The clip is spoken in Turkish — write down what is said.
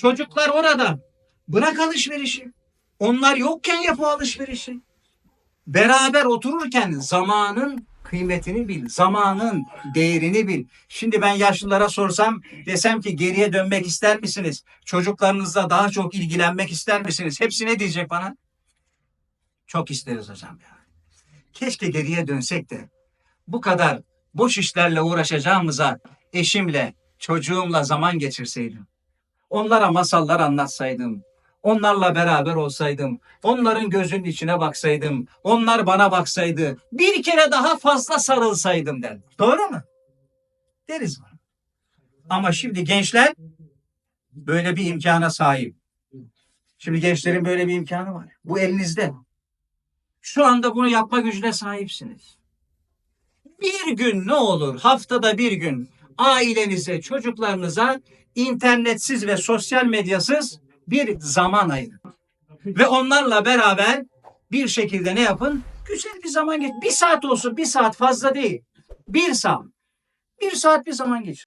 Çocuklar orada. Bırak alışverişi. Onlar yokken yap o alışverişi. Beraber otururken zamanın kıymetini bil. Zamanın değerini bil. Şimdi ben yaşlılara sorsam desem ki geriye dönmek ister misiniz? Çocuklarınızla daha çok ilgilenmek ister misiniz? Hepsi ne diyecek bana? Çok isteriz hocam ya. Keşke geriye dönsek de bu kadar boş işlerle uğraşacağımıza eşimle, çocuğumla zaman geçirseydim. Onlara masallar anlatsaydım. Onlarla beraber olsaydım. Onların gözünün içine baksaydım. Onlar bana baksaydı. Bir kere daha fazla sarılsaydım der. Doğru mu? Deriz bunu. Ama şimdi gençler böyle bir imkana sahip. Şimdi gençlerin böyle bir imkanı var. Bu elinizde. Şu anda bunu yapma gücüne sahipsiniz. Bir gün ne olur haftada bir gün ailenize, çocuklarınıza internetsiz ve sosyal medyasız bir zaman ayırın. Ve onlarla beraber bir şekilde ne yapın? Güzel bir zaman geç. Bir saat olsun, bir saat fazla değil. Bir saat. Bir saat bir zaman geçir.